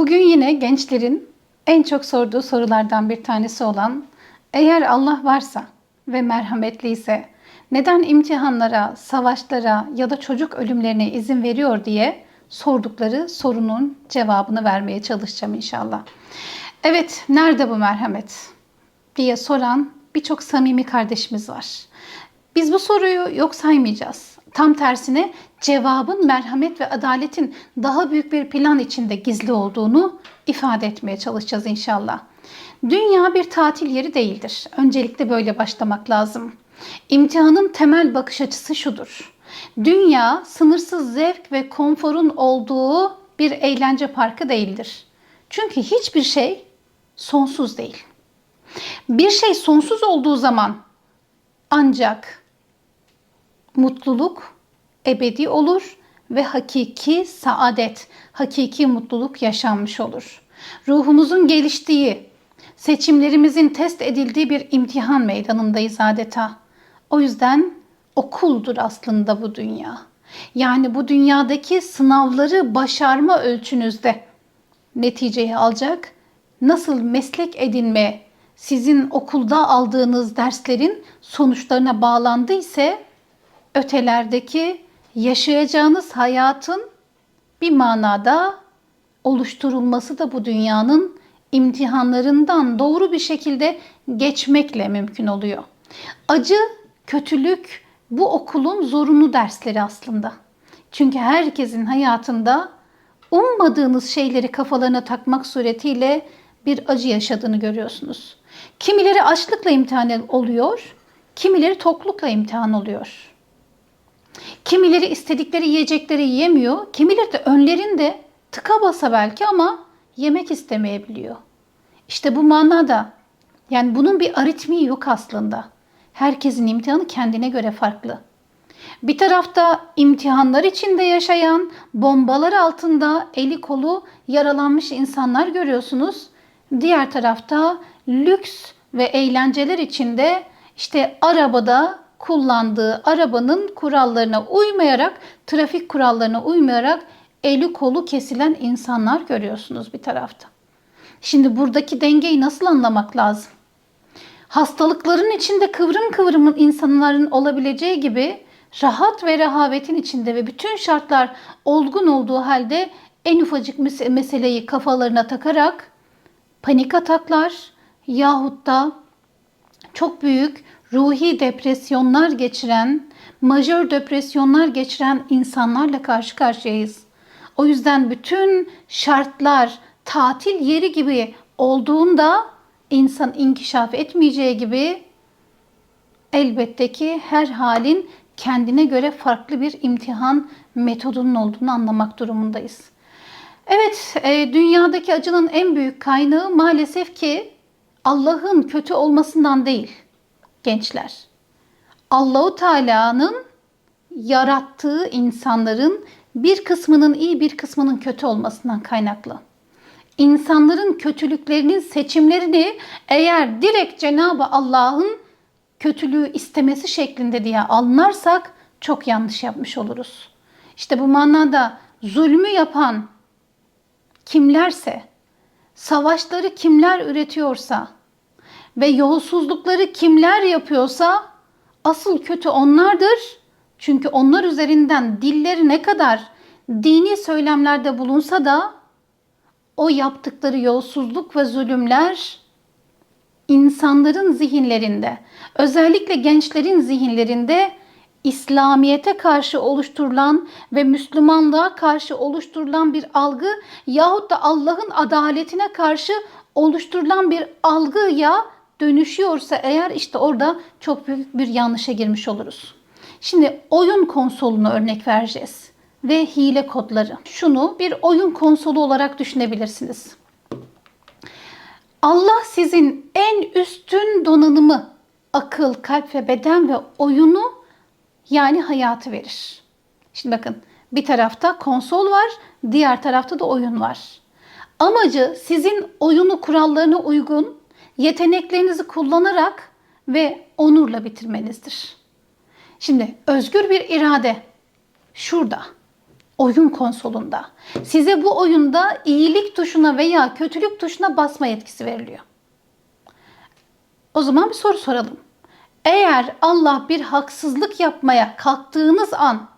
Bugün yine gençlerin en çok sorduğu sorulardan bir tanesi olan eğer Allah varsa ve merhametliyse neden imtihanlara, savaşlara ya da çocuk ölümlerine izin veriyor diye sordukları sorunun cevabını vermeye çalışacağım inşallah. Evet, nerede bu merhamet diye soran birçok samimi kardeşimiz var. Biz bu soruyu yok saymayacağız. Tam tersine cevabın merhamet ve adaletin daha büyük bir plan içinde gizli olduğunu ifade etmeye çalışacağız inşallah. Dünya bir tatil yeri değildir. Öncelikle böyle başlamak lazım. İmtihanın temel bakış açısı şudur. Dünya sınırsız zevk ve konforun olduğu bir eğlence parkı değildir. Çünkü hiçbir şey sonsuz değil. Bir şey sonsuz olduğu zaman ancak mutluluk ebedi olur ve hakiki saadet, hakiki mutluluk yaşanmış olur. Ruhumuzun geliştiği, seçimlerimizin test edildiği bir imtihan meydanındayız adeta. O yüzden okuldur aslında bu dünya. Yani bu dünyadaki sınavları başarma ölçünüzde neticeyi alacak, nasıl meslek edinme sizin okulda aldığınız derslerin sonuçlarına bağlandı ise ötelerdeki yaşayacağınız hayatın bir manada oluşturulması da bu dünyanın imtihanlarından doğru bir şekilde geçmekle mümkün oluyor. Acı, kötülük bu okulun zorunlu dersleri aslında. Çünkü herkesin hayatında ummadığınız şeyleri kafalarına takmak suretiyle bir acı yaşadığını görüyorsunuz. Kimileri açlıkla imtihan oluyor, kimileri toklukla imtihan oluyor. Kimileri istedikleri yiyecekleri yiyemiyor, kimileri de önlerinde tıka basa belki ama yemek istemeyebiliyor. İşte bu manada yani bunun bir aritmiği yok aslında. Herkesin imtihanı kendine göre farklı. Bir tarafta imtihanlar içinde yaşayan, bombalar altında eli kolu yaralanmış insanlar görüyorsunuz. Diğer tarafta lüks ve eğlenceler içinde işte arabada kullandığı arabanın kurallarına uymayarak, trafik kurallarına uymayarak eli kolu kesilen insanlar görüyorsunuz bir tarafta. Şimdi buradaki dengeyi nasıl anlamak lazım? Hastalıkların içinde kıvrım kıvrım insanların olabileceği gibi rahat ve rehavetin içinde ve bütün şartlar olgun olduğu halde en ufacık meseleyi kafalarına takarak panik ataklar yahut da çok büyük ruhi depresyonlar geçiren, majör depresyonlar geçiren insanlarla karşı karşıyayız. O yüzden bütün şartlar tatil yeri gibi olduğunda insan inkişaf etmeyeceği gibi elbette ki her halin kendine göre farklı bir imtihan metodunun olduğunu anlamak durumundayız. Evet, e, dünyadaki acının en büyük kaynağı maalesef ki Allah'ın kötü olmasından değil gençler. Allahu Teala'nın yarattığı insanların bir kısmının iyi bir kısmının kötü olmasından kaynaklı. İnsanların kötülüklerinin seçimlerini eğer direkt Cenab-ı Allah'ın kötülüğü istemesi şeklinde diye anlarsak çok yanlış yapmış oluruz. İşte bu manada zulmü yapan kimlerse, savaşları kimler üretiyorsa ve yolsuzlukları kimler yapıyorsa asıl kötü onlardır. Çünkü onlar üzerinden dilleri ne kadar dini söylemlerde bulunsa da o yaptıkları yolsuzluk ve zulümler insanların zihinlerinde, özellikle gençlerin zihinlerinde İslamiyete karşı oluşturulan ve Müslümanlığa karşı oluşturulan bir algı yahut da Allah'ın adaletine karşı oluşturulan bir algıya dönüşüyorsa eğer işte orada çok büyük bir yanlışa girmiş oluruz. Şimdi oyun konsolunu örnek vereceğiz ve hile kodları. Şunu bir oyun konsolu olarak düşünebilirsiniz. Allah sizin en üstün donanımı, akıl, kalp ve beden ve oyunu yani hayatı verir. Şimdi bakın bir tarafta konsol var, diğer tarafta da oyun var. Amacı sizin oyunu kurallarına uygun yeteneklerinizi kullanarak ve onurla bitirmenizdir. Şimdi özgür bir irade şurada. oyun konsolunda. Size bu oyunda iyilik tuşuna veya kötülük tuşuna basma yetkisi veriliyor. O zaman bir soru soralım. Eğer Allah bir haksızlık yapmaya kalktığınız an,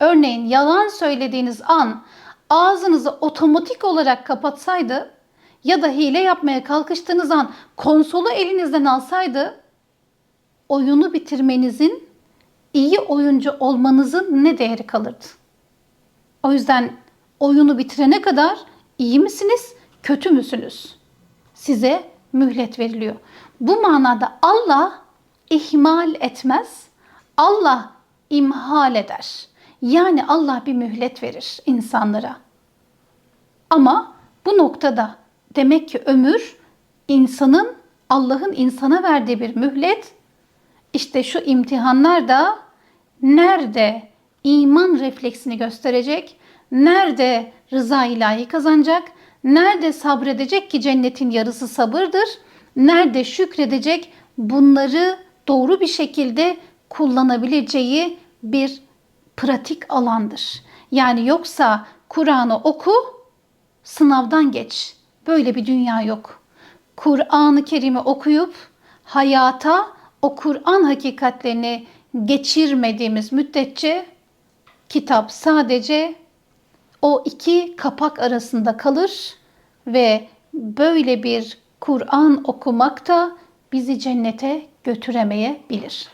örneğin yalan söylediğiniz an ağzınızı otomatik olarak kapatsaydı ya da hile yapmaya kalkıştığınız an konsolu elinizden alsaydı oyunu bitirmenizin, iyi oyuncu olmanızın ne değeri kalırdı? O yüzden oyunu bitirene kadar iyi misiniz, kötü müsünüz? Size mühlet veriliyor. Bu manada Allah ihmal etmez. Allah imhal eder. Yani Allah bir mühlet verir insanlara. Ama bu noktada demek ki ömür insanın Allah'ın insana verdiği bir mühlet. İşte şu imtihanlar da nerede iman refleksini gösterecek, nerede rıza ilahi kazanacak, nerede sabredecek ki cennetin yarısı sabırdır, nerede şükredecek bunları doğru bir şekilde kullanabileceği bir pratik alandır. Yani yoksa Kur'an'ı oku, sınavdan geç. Böyle bir dünya yok. Kur'an-ı Kerim'i okuyup hayata o Kur'an hakikatlerini geçirmediğimiz müddetçe kitap sadece o iki kapak arasında kalır ve böyle bir Kur'an okumak da bizi cennete götüremeyebilir.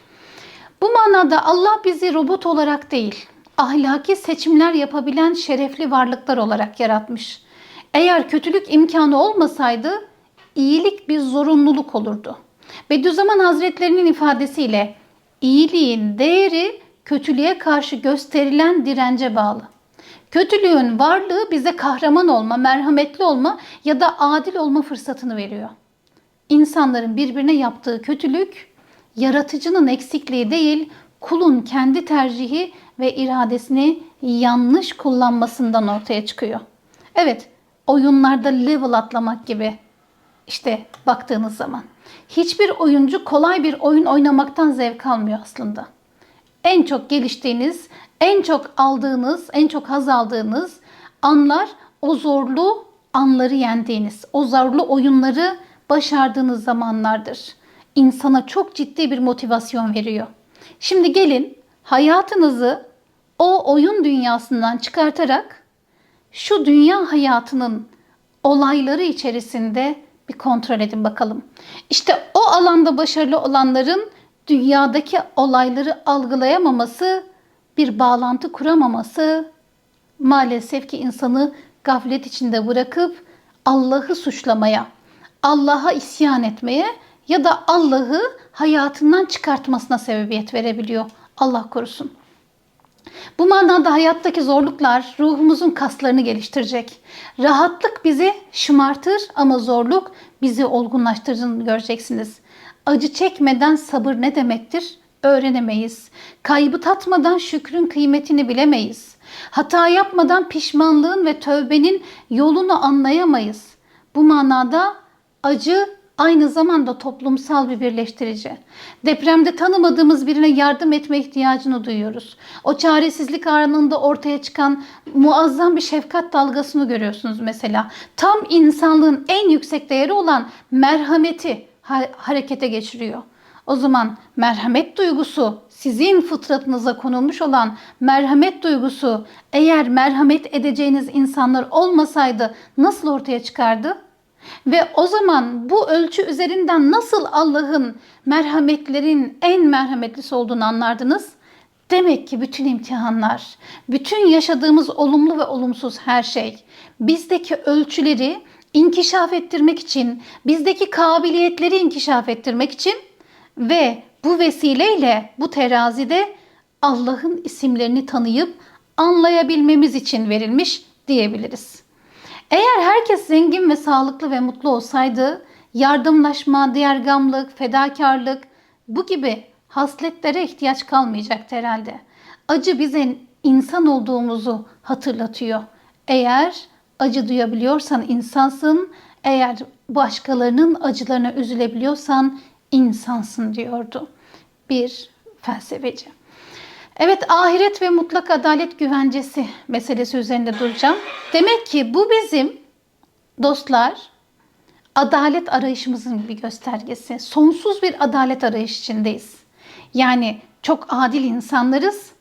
Bu manada Allah bizi robot olarak değil, ahlaki seçimler yapabilen şerefli varlıklar olarak yaratmış. Eğer kötülük imkanı olmasaydı iyilik bir zorunluluk olurdu. Bediüzzaman Hazretlerinin ifadesiyle iyiliğin değeri kötülüğe karşı gösterilen dirence bağlı. Kötülüğün varlığı bize kahraman olma, merhametli olma ya da adil olma fırsatını veriyor. İnsanların birbirine yaptığı kötülük yaratıcının eksikliği değil, kulun kendi tercihi ve iradesini yanlış kullanmasından ortaya çıkıyor. Evet, oyunlarda level atlamak gibi işte baktığınız zaman. Hiçbir oyuncu kolay bir oyun oynamaktan zevk almıyor aslında. En çok geliştiğiniz, en çok aldığınız, en çok haz aldığınız anlar o zorlu anları yendiğiniz, o zorlu oyunları başardığınız zamanlardır. İnsana çok ciddi bir motivasyon veriyor. Şimdi gelin hayatınızı o oyun dünyasından çıkartarak şu dünya hayatının olayları içerisinde bir kontrol edin bakalım. İşte o alanda başarılı olanların dünyadaki olayları algılayamaması, bir bağlantı kuramaması maalesef ki insanı gaflet içinde bırakıp Allah'ı suçlamaya, Allah'a isyan etmeye ya da Allah'ı hayatından çıkartmasına sebebiyet verebiliyor. Allah korusun. Bu manada hayattaki zorluklar ruhumuzun kaslarını geliştirecek. Rahatlık bizi şımartır ama zorluk bizi olgunlaştırdığını göreceksiniz. Acı çekmeden sabır ne demektir? Öğrenemeyiz. Kaybı tatmadan şükrün kıymetini bilemeyiz. Hata yapmadan pişmanlığın ve tövbenin yolunu anlayamayız. Bu manada acı aynı zamanda toplumsal bir birleştirici. Depremde tanımadığımız birine yardım etme ihtiyacını duyuyoruz. O çaresizlik anında ortaya çıkan muazzam bir şefkat dalgasını görüyorsunuz mesela. Tam insanlığın en yüksek değeri olan merhameti harekete geçiriyor. O zaman merhamet duygusu sizin fıtratınıza konulmuş olan merhamet duygusu eğer merhamet edeceğiniz insanlar olmasaydı nasıl ortaya çıkardı? Ve o zaman bu ölçü üzerinden nasıl Allah'ın merhametlerin en merhametlisi olduğunu anlardınız? Demek ki bütün imtihanlar, bütün yaşadığımız olumlu ve olumsuz her şey bizdeki ölçüleri inkişaf ettirmek için, bizdeki kabiliyetleri inkişaf ettirmek için ve bu vesileyle bu terazide Allah'ın isimlerini tanıyıp anlayabilmemiz için verilmiş diyebiliriz. Eğer herkes zengin ve sağlıklı ve mutlu olsaydı yardımlaşma, diğergamlık, fedakarlık bu gibi hasletlere ihtiyaç kalmayacaktı herhalde. Acı bize insan olduğumuzu hatırlatıyor. Eğer acı duyabiliyorsan insansın, eğer başkalarının acılarına üzülebiliyorsan insansın diyordu bir felsefeci. Evet ahiret ve mutlak adalet güvencesi meselesi üzerinde duracağım. Demek ki bu bizim dostlar adalet arayışımızın bir göstergesi. Sonsuz bir adalet arayış içindeyiz. Yani çok adil insanlarız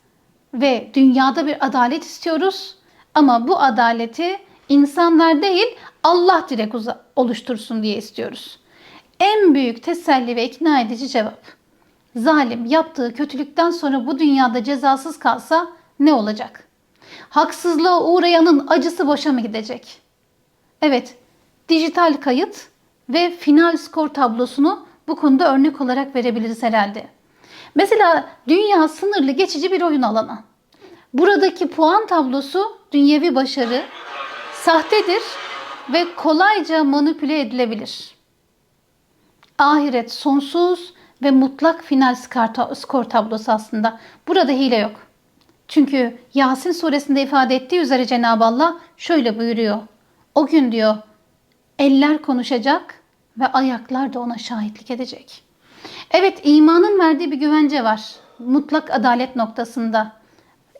ve dünyada bir adalet istiyoruz. Ama bu adaleti insanlar değil Allah direkt oluştursun diye istiyoruz. En büyük teselli ve ikna edici cevap. Zalim yaptığı kötülükten sonra bu dünyada cezasız kalsa ne olacak? Haksızlığa uğrayanın acısı boşa mı gidecek? Evet, dijital kayıt ve final skor tablosunu bu konuda örnek olarak verebiliriz herhalde. Mesela dünya sınırlı geçici bir oyun alanı. Buradaki puan tablosu dünyevi başarı sahtedir ve kolayca manipüle edilebilir. Ahiret sonsuz ve mutlak final skor tablosu aslında. Burada hile yok. Çünkü Yasin suresinde ifade ettiği üzere Cenab-ı Allah şöyle buyuruyor. O gün diyor eller konuşacak ve ayaklar da ona şahitlik edecek. Evet imanın verdiği bir güvence var. Mutlak adalet noktasında.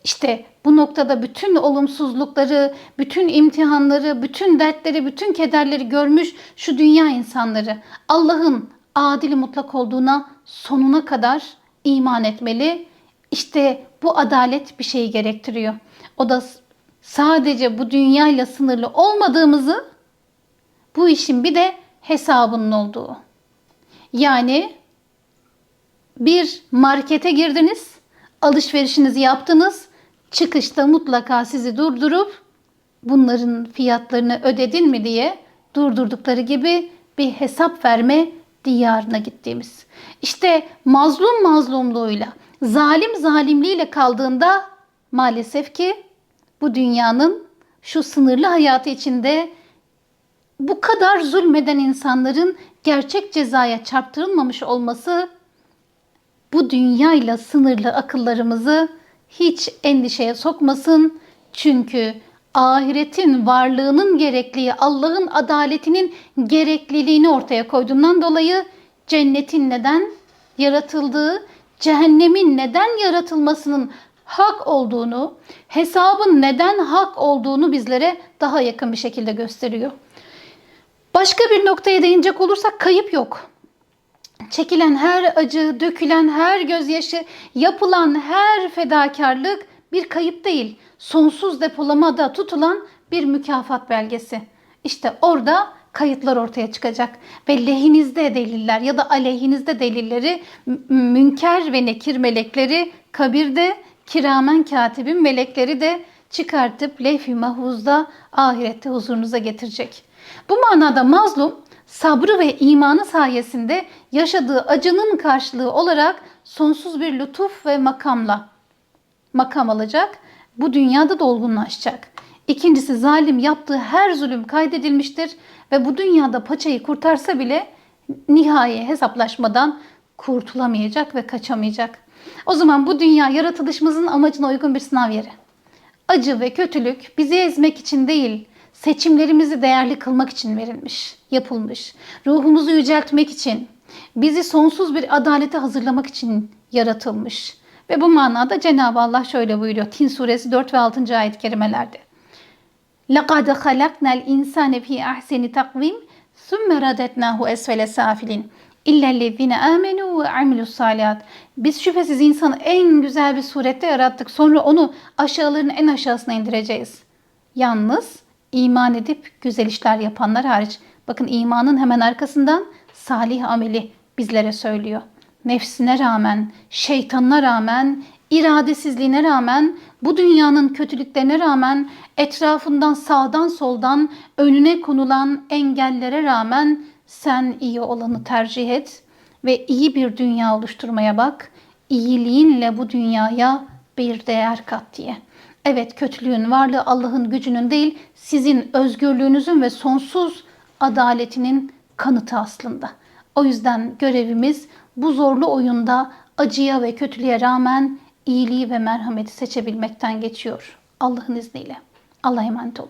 İşte bu noktada bütün olumsuzlukları, bütün imtihanları, bütün dertleri, bütün kederleri görmüş şu dünya insanları Allah'ın adil mutlak olduğuna sonuna kadar iman etmeli. İşte bu adalet bir şeyi gerektiriyor. O da sadece bu dünyayla sınırlı olmadığımızı, bu işin bir de hesabının olduğu. Yani bir markete girdiniz, alışverişinizi yaptınız, çıkışta mutlaka sizi durdurup bunların fiyatlarını ödedin mi diye durdurdukları gibi bir hesap verme diyarına gittiğimiz. İşte mazlum mazlumluğuyla, zalim zalimliğiyle kaldığında maalesef ki bu dünyanın şu sınırlı hayatı içinde bu kadar zulmeden insanların gerçek cezaya çarptırılmamış olması bu dünyayla sınırlı akıllarımızı hiç endişeye sokmasın. Çünkü ahiretin varlığının gerekliliği, Allah'ın adaletinin gerekliliğini ortaya koyduğundan dolayı cennetin neden yaratıldığı, cehennemin neden yaratılmasının hak olduğunu, hesabın neden hak olduğunu bizlere daha yakın bir şekilde gösteriyor. Başka bir noktaya değinecek olursak kayıp yok. Çekilen her acı, dökülen her gözyaşı, yapılan her fedakarlık bir kayıp değil. Sonsuz depolamada tutulan bir mükafat belgesi. İşte orada kayıtlar ortaya çıkacak ve lehinizde deliller ya da aleyhinizde delilleri münker ve nekir melekleri kabirde kiramen katibin melekleri de çıkartıp levh-i mahfuzda ahirette huzurunuza getirecek. Bu manada mazlum sabrı ve imanı sayesinde yaşadığı acının karşılığı olarak sonsuz bir lütuf ve makamla makam alacak. Bu dünyada da olgunlaşacak. İkincisi zalim yaptığı her zulüm kaydedilmiştir ve bu dünyada paçayı kurtarsa bile nihai hesaplaşmadan kurtulamayacak ve kaçamayacak. O zaman bu dünya yaratılışımızın amacına uygun bir sınav yeri. Acı ve kötülük bizi ezmek için değil, seçimlerimizi değerli kılmak için verilmiş, yapılmış. Ruhumuzu yüceltmek için, bizi sonsuz bir adalete hazırlamak için yaratılmış. Ve bu manada Cenab-ı Allah şöyle buyuruyor. Tin suresi 4 ve 6. ayet-i kerimelerde. لَقَدْ خَلَقْنَا الْاِنْسَانَ ف۪ي اَحْسَنِ تَقْوِيمٍ ثُمَّ رَدَتْنَاهُ اَسْفَلَ سَافِلِينَ اِلَّا الَّذ۪ينَ آمَنُوا وَعَمِلُوا الصَّالِحَاتِ Biz şüphesiz insanı en güzel bir surette yarattık. Sonra onu aşağıların en aşağısına indireceğiz. Yalnız iman edip güzel işler yapanlar hariç. Bakın imanın hemen arkasından salih ameli bizlere söylüyor. Nefsine rağmen, şeytanına rağmen, iradesizliğine rağmen, bu dünyanın kötülüklerine rağmen, etrafından sağdan soldan önüne konulan engellere rağmen sen iyi olanı tercih et ve iyi bir dünya oluşturmaya bak. İyiliğinle bu dünyaya bir değer kat diye. Evet kötülüğün varlığı Allah'ın gücünün değil, sizin özgürlüğünüzün ve sonsuz adaletinin kanıtı aslında. O yüzden görevimiz bu zorlu oyunda acıya ve kötülüğe rağmen iyiliği ve merhameti seçebilmekten geçiyor. Allah'ın izniyle. Allah'a emanet olun.